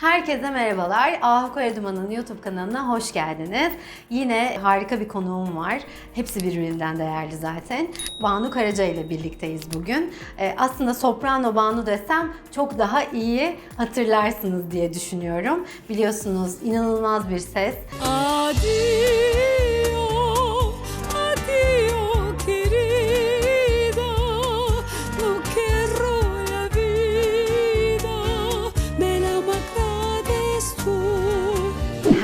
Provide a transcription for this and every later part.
Herkese merhabalar. Ahu Karaduman'ın YouTube kanalına hoş geldiniz. Yine harika bir konuğum var. Hepsi birbirinden değerli zaten. Banu Karaca ile birlikteyiz bugün. Ee, aslında soprano Banu desem çok daha iyi hatırlarsınız diye düşünüyorum. Biliyorsunuz inanılmaz bir ses. Addio,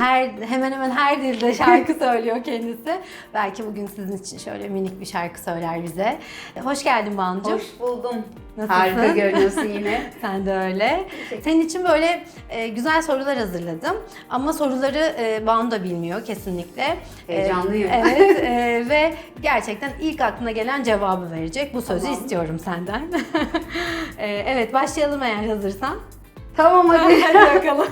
Her hemen hemen her dilde şarkı söylüyor kendisi. Belki bugün sizin için şöyle minik bir şarkı söyler bize. Hoş geldin Banu'cum. Hoş buldum. Nasılsın? Harika görünüyorsun yine. Sen de öyle. Senin için böyle e, güzel sorular hazırladım. Ama soruları e, Banu da bilmiyor kesinlikle. E, Heyecanlıyım. evet e, ve gerçekten ilk aklına gelen cevabı verecek. Bu sözü Tamam. istiyorum senden. E, evet başlayalım eğer hazırsan. tamam hadi. Hadi bakalım.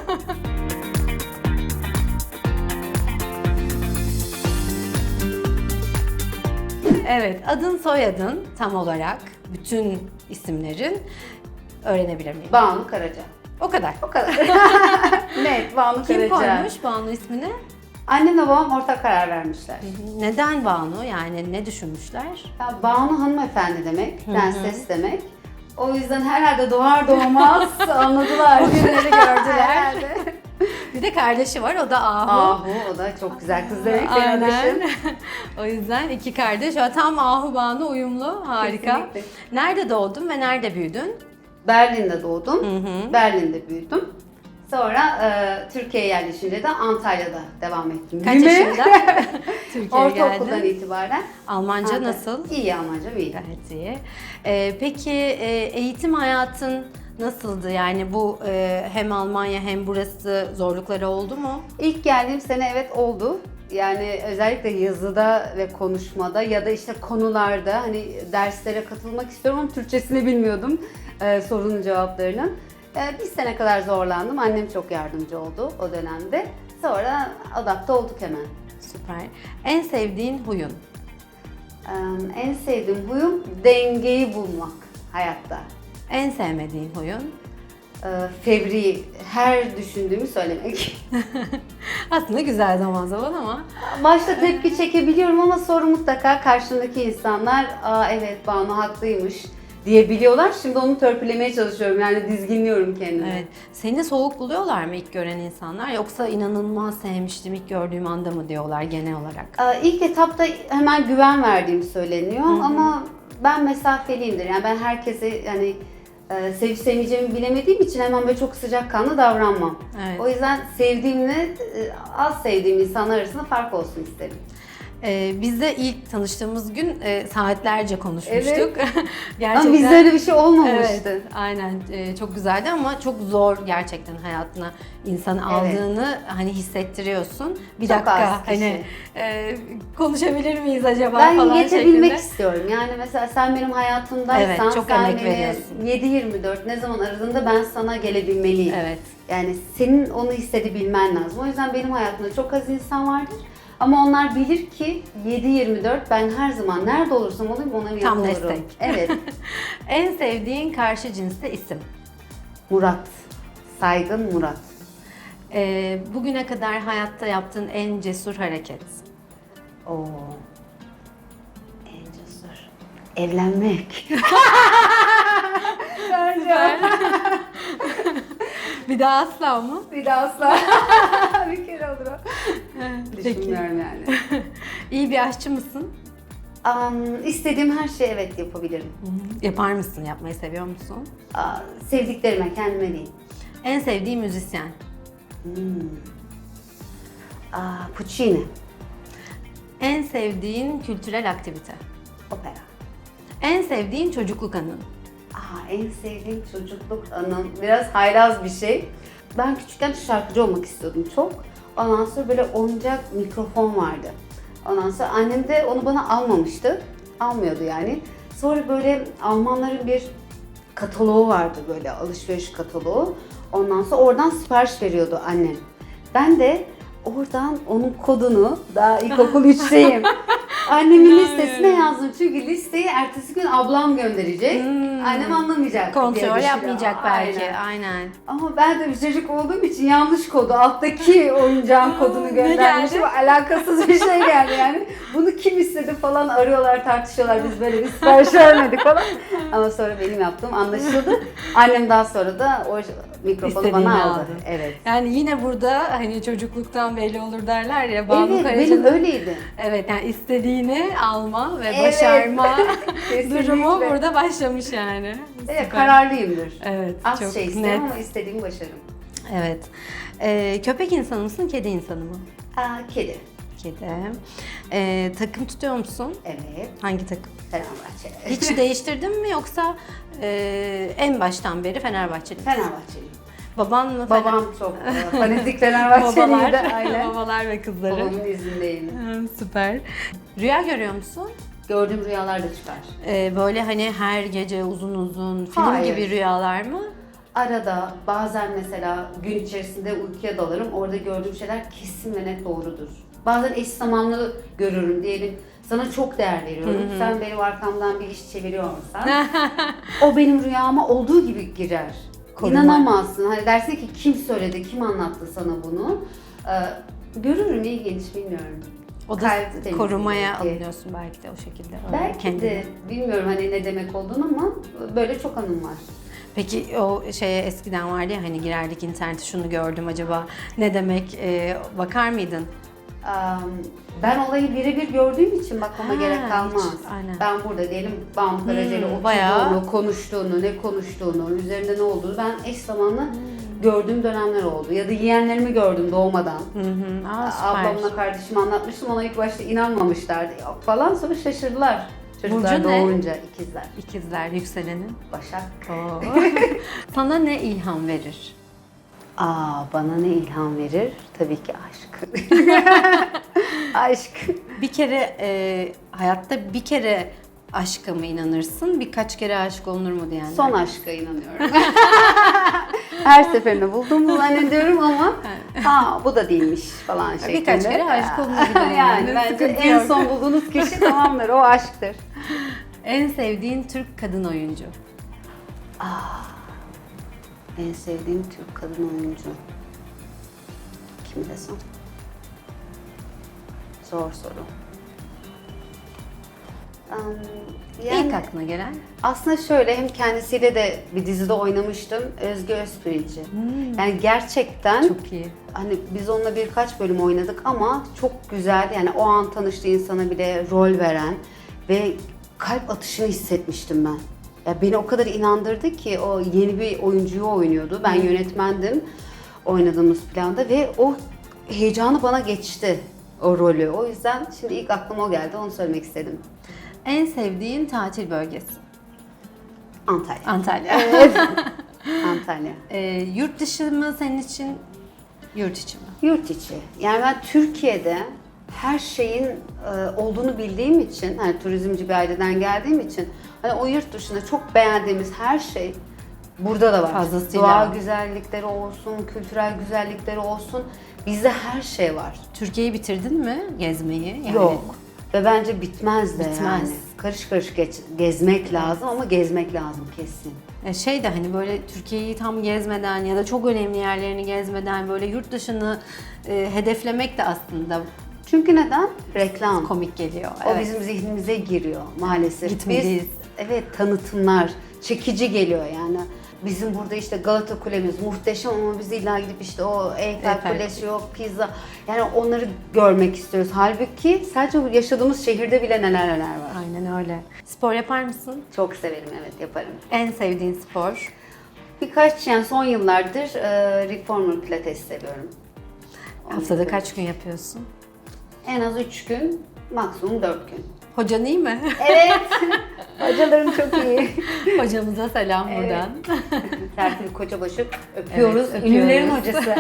Evet, adın soyadın tam olarak bütün isimlerin öğrenebilir miyim? Banu Karaca. O kadar. O kadar. Net Banu Kim Karaca. koymuş Banu ismini? Annemle babam ortak karar vermişler. Neden Banu? Yani ne düşünmüşler? Ya Banu hanımefendi demek, prenses demek. O yüzden herhalde doğar doğmaz anladılar. Günleri gördüler. Bir de kardeşi var, o da Ahu. Ahu o da çok güzel kız demek benim Aynen. o yüzden iki kardeş. Tam Ahu Banu uyumlu. Harika. Kesinlikle. Nerede doğdun ve nerede büyüdün? Berlin'de doğdum. Berlin'de büyüdüm. Sonra e, Türkiye'ye yerleşince de Antalya'da devam ettim. Kaç Büyüme. yaşında Türkiye'ye Ortaokuldan geldin? itibaren. Almanca Antalya. nasıl? İyi Almanca iyi. Gayet iyi. Ee, peki e, eğitim hayatın nasıldı? Yani bu e, hem Almanya hem burası zorlukları oldu mu? İlk geldiğim sene evet oldu. Yani özellikle yazıda ve konuşmada ya da işte konularda hani derslere katılmak istiyorum ama Türkçesini bilmiyordum e, sorunun cevaplarını. E, bir sene kadar zorlandım. Annem çok yardımcı oldu o dönemde. Sonra adapte olduk hemen. Süper. En sevdiğin huyun? E, en sevdiğim huyum dengeyi bulmak hayatta. En sevmediğin huyun? E, fevri, her düşündüğümü söylemek. Aslında güzel zaman zaman ama Başta tepki çekebiliyorum ama sonra mutlaka karşımdaki insanlar aa evet Banu haklıymış diyebiliyorlar. Şimdi onu törpülemeye çalışıyorum yani dizginliyorum kendimi. evet. Seni soğuk buluyorlar mı ilk gören insanlar yoksa inanılmaz sevmiştim ilk gördüğüm anda mı diyorlar genel olarak? Aa, İlk etapta hemen güven verdiğim söyleniyor ama ben mesafeliyimdir. Yani ben herkese yani e, sevip sevmeyeceğimi bilemediğim için hemen böyle çok sıcakkanlı davranmam. Evet. O yüzden sevdiğimle e, az sevdiğim insanlar arasında fark olsun isterim. Ee, biz de ilk tanıştığımız gün e, saatlerce konuşmuştuk. gerçekten. Ama bizde öyle bir şey olmamıştı. Evet, aynen Ee, çok güzeldi ama çok zor gerçekten hayatına insan aldığını hani hissettiriyorsun. Bir Çok dakika az kişi. hani e, konuşabilir miyiz acaba Ben falan yetebilmek şeklinde. istiyorum. Yani mesela sen benim hayatımdaysan, Evet, çok sen emek beni veriyorsun. 7-24 ne zaman aradığında ben sana gelebilmeliyim. Evet. Yani senin onu hissedebilmen lazım. O yüzden benim hayatımda çok az insan vardır. Ama onlar bilir ki 7-24 ben her zaman nerede olursam olayım Tam yanında olurum. destek. Evet. En sevdiğin karşı cinste isim. Murat. Saygın Murat. Ee, bugüne kadar hayatta yaptığın en cesur hareket. Oo. En cesur. Evlenmek. Bir daha asla mı? Bir daha asla. bir kere olur o. Düşünmüyorum yani. İyi bir aşçı mısın? Um, istediğim her şeyi evet yapabilirim. Yapar mısın? Yapmayı seviyor musun? Aa, sevdiklerime, kendime değil. En sevdiğin müzisyen. Aa, Puccini, En sevdiğin kültürel aktivite. opera. En sevdiğin çocukluk anın. Aa, en sevdiğim çocukluk anım. Biraz haylaz bir şey. Ben küçükken şarkıcı olmak istiyordum çok. Ondan sonra böyle oyuncak mikrofon vardı. Ondan sonra annem de onu bana almamıştı. Almıyordu yani. Sonra böyle Almanların bir kataloğu vardı böyle alışveriş kataloğu. Ondan sonra oradan sipariş veriyordu annem. Ben de oradan onun kodunu daha ilkokul 3'teyim. Annemin listesine yazdım çünkü listeyi ertesi gün ablam gönderecek. Hmm. Annem anlamayacak Kontrol yapmayacak belki. Aynen. Aynen. Ama ben de bir çocuk olduğum için yanlış kodu, alttaki oyuncağın kodunu göndermişim. Alakasız bir şey geldi yani. Bunu kim istedi falan arıyorlar, tartışıyorlar. Biz böyle bir sipariş vermedik falan. Ama sonra benim yaptığım anlaşıldı. Annem daha sonra da o mikrofonu İstediğini bana aldı. aldı. Evet. Yani yine burada hani çocukluktan belli olur derler ya. Banu Evet, Karaca'nın- benim öyleydi. Evet yani istediğini alma ve Evet. başarma durumu burada başlamış yani. Evet, Süper. kararlıyımdır. Evet, Az çok şey isterim net. ama istediğimi başarırım. Evet. Ee, köpek insanı mısın, kedi insanı mı? Aa, kedi. Kedi. Ee, takım tutuyor musun? Evet. Hangi takım? Fenerbahçe. Hiç değiştirdin mi yoksa e, en baştan beri Fenerbahçeli misin? Fenerbahçeliyim. Baban mı? Babam çok e, fanatik Fener- Fenerbahçeliydi. babalar, babalar ve kızları. Babamın izindeyim. Hı, Süper. Rüya görüyor musun? Gördüğüm rüyalar da çıkar. Ee, böyle hani her gece uzun uzun film Hayır. gibi rüyalar mı? Arada bazen mesela gün içerisinde uykuya dalarım. Orada gördüğüm şeyler kesin ve net doğrudur. Bazen eş zamanlı görürüm diyelim. Sana çok değer veriyorum. Sen benim arkamdan bir iş çeviriyorsan o benim rüyama olduğu gibi girer. Koruma. İnanamazsın. Hani dersin ki kim söyledi, kim anlattı sana bunu? Ee, görürüm ilginç bilmiyorum. O da Kalp korumaya belki. alınıyorsun belki de o şekilde. Belki kendini. de bilmiyorum hani ne demek olduğunu ama böyle çok anım var. Peki o şeye eskiden vardı ya hani girerdik internete şunu gördüm acaba ne demek e, bakar mıydın? Am, Ben olayı birebir gördüğüm için bakmama Ha, gerek kalmaz. hiç, aynen. Ben burada diyelim Banu Karaca'yla Hmm, oturduğunu, bayağı. konuştuğunu, ne konuştuğunu, üzerinde ne olduğunu ben eş zamanlı Hmm. Gördüğüm dönemler oldu. Ya da yeğenlerimi gördüm doğmadan. Hı hı. Aa, süper. Ablamla kardeşime anlatmıştım. Ona ilk başta inanmamışlardı. Falan sonra şaşırdılar. Çocuklar Burcu ne? doğunca ikizler. İkizler yükselenin. Başak. Oo. Sana ne ilham verir? Aa bana ne ilham verir? Tabii ki aşk. aşk. Bir kere e, hayatta bir kere aşka mı inanırsın? Birkaç kere aşık olunur mu diyenler? Son aşka inanıyorum. Her seferinde bulduğumu zannediyorum ama ha bu da değilmiş falan şeklinde. Birkaç kere aşık olunabilir yani. yani bence en yok. son bulduğunuz kişi tamamdır o aşktır. En sevdiğin Türk kadın oyuncu? En sevdiğim Türk kadın oyuncu. Kim desem? Zor soru. Yani İlk aklına gelen? aslında şöyle hem kendisiyle de bir dizide oynamıştım. Özge Özpirinci. Yani gerçekten Hmm. Çok iyi. Hani biz onunla birkaç bölüm oynadık ama çok güzel yani o an tanıştığı insana bile rol veren ve kalp atışını hissetmiştim ben. Ya beni o kadar inandırdı ki o yeni bir oyuncuyu oynuyordu. Ben yönetmendim oynadığımız planda ve o heyecanı bana geçti o rolü. O yüzden şimdi ilk aklıma o geldi onu söylemek istedim. En sevdiğin tatil bölgesi? Antalya. Antalya. Antalya. Ee, yurt dışı mı senin için? Yurt içi mi? Yurt içi. Yani ben Türkiye'de her şeyin e, olduğunu bildiğim için, hani turizmci bir aileden geldiğim için, hani o yurt dışında çok beğendiğimiz her şey burada da var. Fazlasıyla Doğa güzellikleri olsun, kültürel güzellikleri olsun, bizde her şey var. Türkiye'yi bitirdin mi gezmeyi? Yani Yok. Ve bence bitmez de Bitmez. yani. Karış karış geç, gezmek lazım ama gezmek lazım kesin. E, Şey de hani böyle Türkiye'yi tam gezmeden ya da çok önemli yerlerini gezmeden böyle yurt dışını e, hedeflemek de aslında Çünkü neden? Reklam. komik geliyor. O Evet. bizim zihnimize giriyor maalesef. Gitmeliyiz. Biz, evet tanıtımlar çekici geliyor yani. Bizim burada işte Galata Kulemiz muhteşem ama biz illa gidip işte o Eyfel Eyfel. Kulesi yok, pizza. Yani onları görmek istiyoruz. Halbuki sadece bu yaşadığımız şehirde bile neler neler var. Aynen öyle. Spor yapar mısın? Çok severim evet yaparım. En sevdiğin spor? Birkaç yani son yıllardır e, Reformer Pilates seviyorum. Onu Haftada yapıyorum. kaç gün yapıyorsun? En az 3 gün, maksimum 4 gün. Hocan iyi mi? Evet. Hocalarım çok iyi. Hocamıza selam buradan. Serpil Kocabaşı öpüyoruz. Evet, öpüyoruz. Ünlülerin hocası.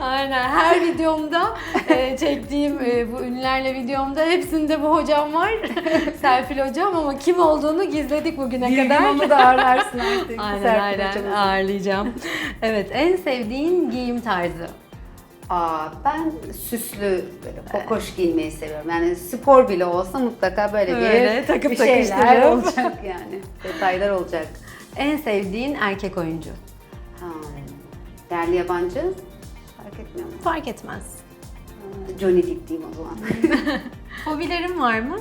Aynen. Her videomda e, çektiğim e, bu ünlülerle videomda hepsinde bu hocam var. Serpil hocam ama kim olduğunu gizledik bugüne Bir kadar. onu da ağırlarsın artık. Aynen Serpil aynen hocamızı. ağırlayacağım. evet en sevdiğin giyim tarzı. Aa, ben süslü, böyle kokoş giymeyi seviyorum. Yani spor bile olsa mutlaka böyle Öyle, bir, takıp bir şeyler takıştırıp. olacak yani. Detaylar olacak. En sevdiğin erkek oyuncu? Ha, yerli yabancı fark etmiyor mu? Fark etmez. Johnny Depp diyeyim o zaman. Hobilerin var mı?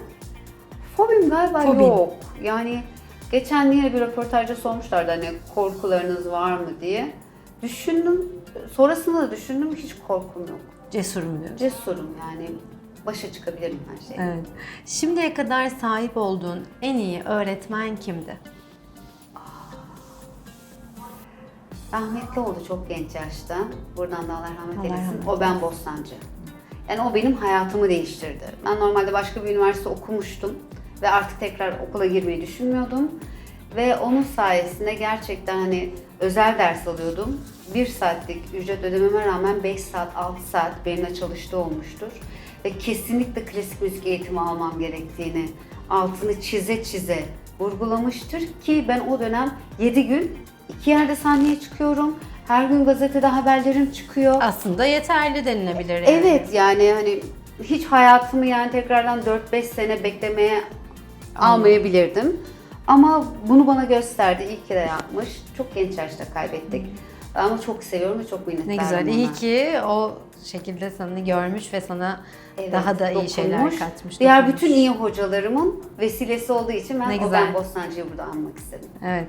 Fobim galiba Fobin. yok. Yani geçen yine bir röportajda sormuşlardı hani korkularınız var mı diye. Düşündüm, sonrasında da düşündüm hiç korkum yok. Cesurum diyorsun. Cesurum yani başa çıkabilirim her şeyle. Evet. Şimdiye kadar sahip olduğun en iyi öğretmen kimdi? Rahmetli oldu çok genç yaşta. Buradan da Allah rahmet Allah eylesin. rahmet O ben Bostancı. Yani o benim hayatımı değiştirdi. Ben normalde başka bir üniversite okumuştum ve artık tekrar okula girmeyi düşünmüyordum. Ve onun sayesinde gerçekten hani özel ders alıyordum. Bir saatlik ücret ödememe rağmen 5 saat, 6 saat benimle çalıştığı olmuştur. Ve kesinlikle klasik müzik eğitimi almam gerektiğini altını çize çize vurgulamıştır ki ben o dönem 7 gün iki yerde sahneye çıkıyorum. Her gün gazetede haberlerim çıkıyor. Aslında yeterli denilebilir. yani. Evet yani hani hiç hayatımı yani tekrardan 4-5 sene beklemeye almayabilirdim. Ama bunu bana gösterdi. İyi ki de yapmış. Çok genç yaşta kaybettik. Ama çok seviyorum ve çok minnettarım Ne güzel. ona. İyi ki o şekilde seni görmüş ve sana Evet, daha da iyi dokunmuş. şeyler katmış. Diğer dokunmuş. bütün iyi hocalarımın vesilesi olduğu için ben Ne o güzel. Bostancı'yı burada anmak istedim. Evet.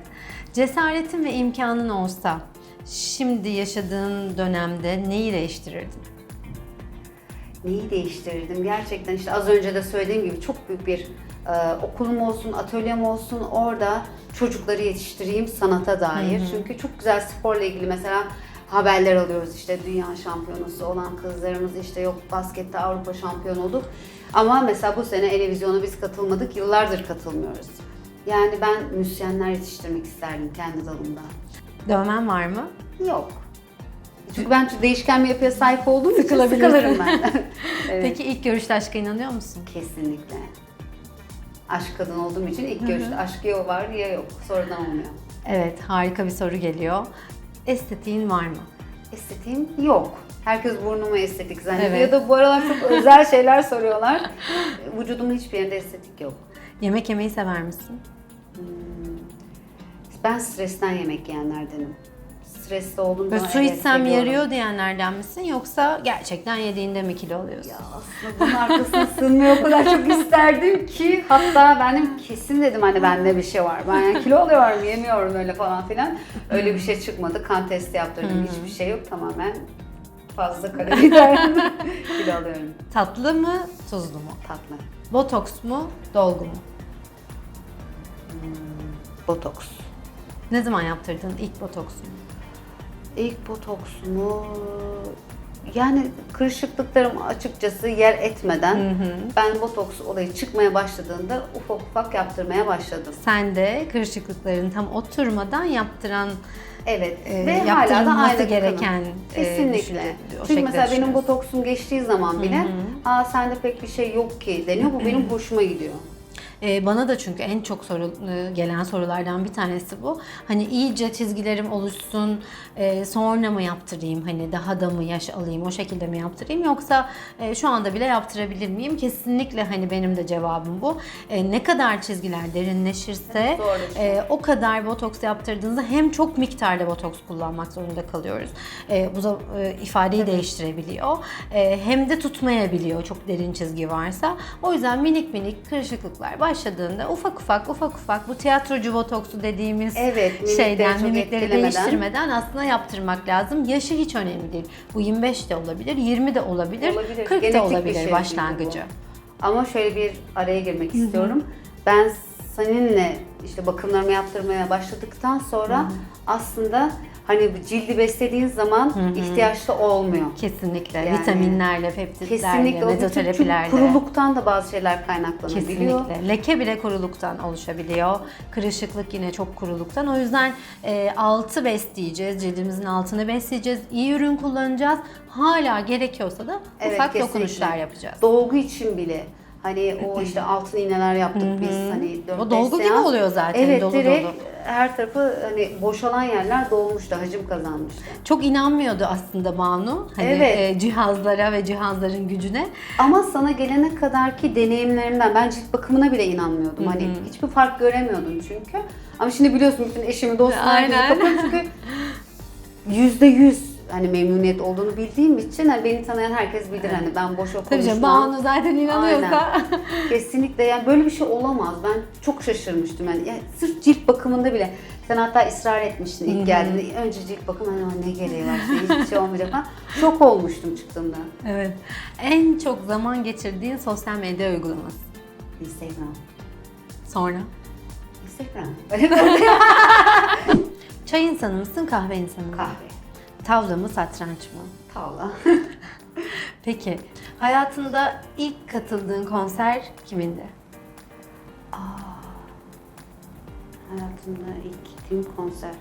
Cesaretin ve imkanın olsa şimdi yaşadığın dönemde neyi değiştirirdin? Neyi değiştirirdim? Gerçekten işte az önce de söylediğim gibi çok büyük bir e, okulum olsun, atölyem olsun. Orada çocukları yetiştireyim sanata dair. Çünkü çok güzel sporla ilgili mesela haberler alıyoruz işte dünya şampiyonası olan kızlarımız işte yok baskette Avrupa şampiyonu olduk. Ama mesela bu sene televizyona biz katılmadık, yıllardır katılmıyoruz. Yani ben müzisyenler yetiştirmek isterdim kendi dalımda. Dövmen var mı? Yok. Çünkü ben değişken bir yapıya sahip olduğum için sıkılırım ben. evet. Peki ilk görüşte aşka inanıyor musun? Kesinlikle. Aşk kadın olduğum için ilk görüşte aşk ya var ya yok. Sonradan olmuyor. Evet, harika bir soru geliyor. Estetiğin var mı? Estetiğim yok. Herkes burnumu estetik zannediyor. Evet. Ya da bu aralar çok özel şeyler soruyorlar. Vücudumun hiçbir yerinde estetik yok. Yemek yemeyi sever misin? Ben stresten yemek yiyenlerdenim. Stresli olduğum Böyle zaman su evet, içsem seviyorum. yarıyor diyenlerden misin yoksa gerçekten yediğinde mi kilo oluyorsun? Ya aslında bunun arkasına sığınmayı o kadar çok isterdim ki hatta benim kesin dedim hani bende bir şey var. Ben yani kilo alıyorum, yemiyorum öyle falan filan. Öyle bir şey çıkmadı. Kan testi yaptırdım. Hiçbir şey yok. Tamamen fazla kaloriden kilo alıyorum. Tatlı mı, tuzlu mu? Tatlı. Botoks mu, dolgu mu? Botoks. Ne zaman yaptırdın ilk botoksunu? İlk botoksumu yani kırışıklıklarım açıkçası yer etmeden ben botoks olayı çıkmaya başladığında ufak ufak yaptırmaya başladım. Sen de kırışıklıkların tam oturmadan yaptıran Evet e, ve hala da aynı gereken e, kesinlikle. düşünce- o Çünkü mesela benim botoksum geçtiği zaman bile aa sende pek bir şey yok ki deniyor. Bu benim hoşuma gidiyor. Ee, bana da çünkü en çok soru, e, gelen sorulardan bir tanesi bu. Hani iyice çizgilerim oluşsun, e, sonra mı yaptırayım? Hani daha da mı yaş alayım, o şekilde mi yaptırayım? Yoksa e, şu anda bile yaptırabilir miyim? Kesinlikle hani benim de cevabım bu. E, ne kadar çizgiler derinleşirse e, o kadar botoks yaptırdığınızda hem çok miktarda botoks kullanmak zorunda kalıyoruz. E, bu da e, ifadeyi değiştirebiliyor. E, hem de tutmayabiliyor çok derin çizgi varsa. O yüzden minik minik kırışıklıklar başladığında ufak ufak ufak ufak bu tiyatrocu botoksu dediğimiz Evet, mimikleri şeyden mimikleri değiştirmeden aslında yaptırmak lazım. Yaşı hiç önemli değil. Bu 25 de olabilir, 20 de olabilir, Olabilir. 40 Genetik da bir olabilir şey başlangıcı. bu. Ama şöyle bir araya girmek istiyorum. Ben seninle işte bakımlarımı yaptırmaya başladıktan sonra aslında hani bu cildi beslediğin zaman ihtiyaçlı olmuyor. Kesinlikle. Yani Vitaminlerle, peptitlerle, Kesinlikle mezoterapilerle. kuruluktan da bazı şeyler kaynaklanabiliyor. Kesinlikle. Leke bile kuruluktan oluşabiliyor. Kırışıklık yine çok kuruluktan. O yüzden e, altı besleyeceğiz. Cildimizin altını besleyeceğiz. İyi ürün kullanacağız. Hala gerekiyorsa da Evet, ufak kesinlikle. dokunuşlar yapacağız. Dolgu için bile Hani o işte altın iğneler yaptık biz hani 4 O dolgu gibi oluyor zaten, Evet dolu direkt dolu. her tarafı hani boşalan yerler dolmuştu, hacim kazanmıştı. Çok inanmıyordu aslında Banu hani Evet. e, cihazlara ve cihazların gücüne. Ama sana gelene kadarki deneyimlerimden ben cilt bakımına bile inanmıyordum. Hani hiçbir fark göremiyordum çünkü. Ama şimdi biliyorsun bütün eşimi dostlar gibi Aynen. kapıyorum çünkü yüzde yüz hani memnuniyet olduğunu bildiğim için hani beni tanıyan herkes bilir hani ben boşa Tabii canım. Banu zaten inanıyorsa. Kesinlikle yani böyle bir şey olamaz. Ben çok şaşırmıştım yani. yani sırf cilt bakımında bile. Sen hatta ısrar etmiştin ilk geldiğinde. Önce cilt bakımı hani ne gereği var işte hiçbir şey olmayacak falan. Şok olmuştum çıktığımda. evet. En çok zaman geçirdiğin sosyal medya uygulaması. Instagram. Sonra. Instagram. Çay insanı mısın, kahve insanı mı? Kahve. Tavla mı, satranç mı? Tavla. Peki, hayatında ilk katıldığın konser kimindi? Hayatımda ilk gittiğim konser.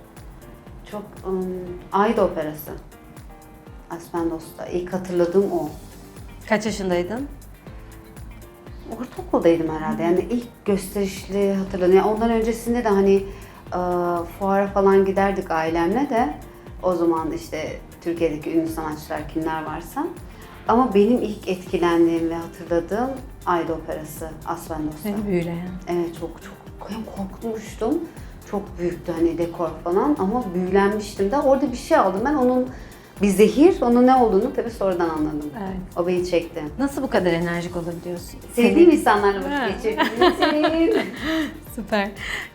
Çok um, Ayda Operası. Aspendos'ta. İlk hatırladığım o. Kaç yaşındaydın? Ortaokuldaydım herhalde. Yani ilk gösterişli hatırladım. Yani ondan öncesinde de hani e, fuara falan giderdik ailemle de. O zaman işte Türkiye'deki ünlü sanatçılar kimler varsa. Ama benim ilk etkilendiğim ve hatırladığım Ayda Operası Aspendos'ta. Seni büyüleyen. Evet çok çok korkmuştum. Çok büyüktü hani dekor falan ama büyülenmiştim de. Orada bir şey aldım ben onun bir zehir, onun ne olduğunu tabii sonradan anladım. Evet. O beni çekti. Nasıl bu kadar enerjik olabiliyorsun? Sevdiğim insanlarla vakit geçirdiğim Süper.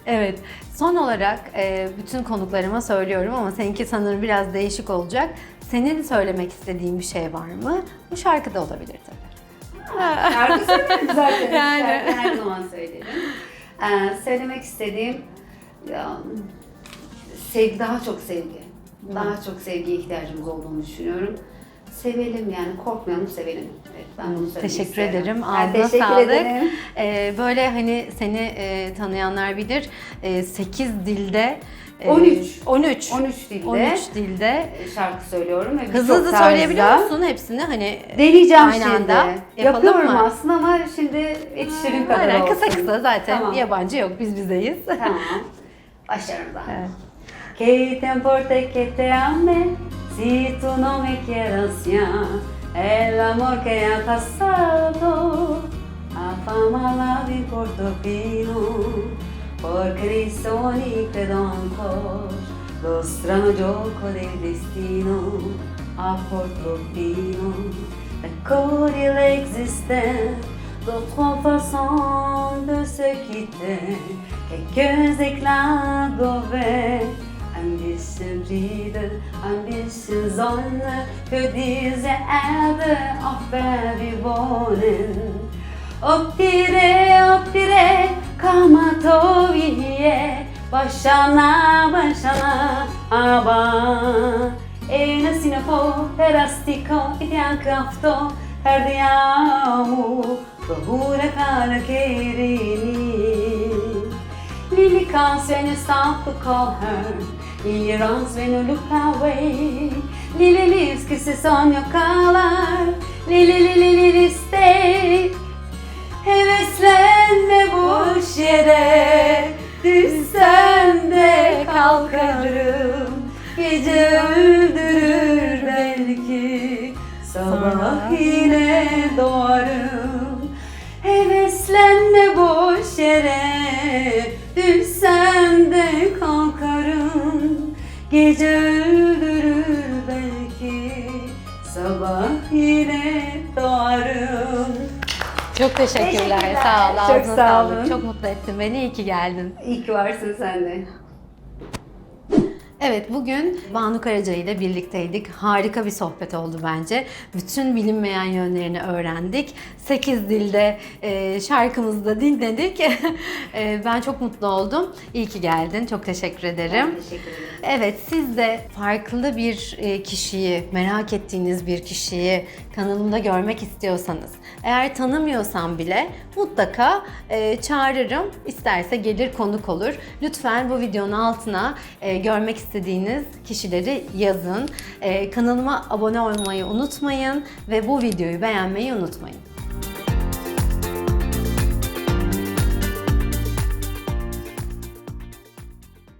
Evet. Son olarak e, bütün konuklarıma söylüyorum ama seninki sanırım biraz değişik olacak. Senin söylemek istediğin bir şey var mı? Bu şarkı da olabilir tabii. Şarkı söylerim zaten. Yani. Şarkı her zaman söylerim. Ee, söylemek istediğim ya, sevgi, daha çok sevgi. Daha çok sevgiye ihtiyacımız olduğunu düşünüyorum. Sevelim yani korkmayalım sevelim. Evet, ben bunu söylemek Teşekkür isterim. ederim. Ben Ağzına teşekkür sağlık. ederim. Ee, böyle hani seni e, tanıyanlar bilir. 8 dilde e, 13. 13. 13 dilde 13 dilde şarkı söylüyorum. Ve hızlı hızlı söyleyebiliyor musun hepsini? Hani Deneyeceğim Aynı şimdi. anda. Yapalım Yapıyorum mı? aslında ama şimdi yetiştirim kadar Aynen olsun. kısa kısa zaten Tamam. yabancı yok biz bizdeyiz. Tamam. Başlarım zaten. Evet. Que te que te ame si tú no me quieras ya? El amor que ha pasado afamala de Portofino por Cristo ni pedoncos lo strano gioco del destino a Portofino raccoglie l'existence d'autres façons de se quitter quelques éclats d'auvergne un bisschen bride, un bisschen Sonne für diese Erde, auf der wir wohnen. Upp dire, upp dire, kamato vie, başana başana, aba. E nasina po, perastico, e ti ankrafto, perdiamo, paura cara che rini. Lily comes when you stop her. Lily runs when you look away. Lily leaves kisses on your collar. Lily, Lily, Lily, stay. Heveslenme boş yere. Düşsem de kalkarım. Gece öldürür belki. Sabah yine doğarım. Heveslenme boş yere Gece öldürür belki Sabah yine doğarım Çok teşekkürler. Teşekkürler. Sağ ol. Çok ağzına sağ sağlık. olun. Çok mutlu ettin beni. İyi ki geldin. İyi ki varsın sen de. Evet bugün Banu Karaca ile birlikteydik. Harika bir sohbet oldu bence. Bütün bilinmeyen yönlerini öğrendik. 8 dilde e, şarkımızı da dinledik. E, ben çok mutlu oldum. İyi ki geldin. Çok teşekkür ederim. Ben teşekkür ederim. Evet siz de farklı bir e, kişiyi, merak ettiğiniz bir kişiyi kanalımda görmek istiyorsanız, eğer tanımıyorsam bile mutlaka e, çağırırım. İsterse gelir konuk olur. Lütfen bu videonun altına e, görmek istediğiniz kişileri yazın. E, kanalıma abone olmayı unutmayın ve bu videoyu beğenmeyi unutmayın.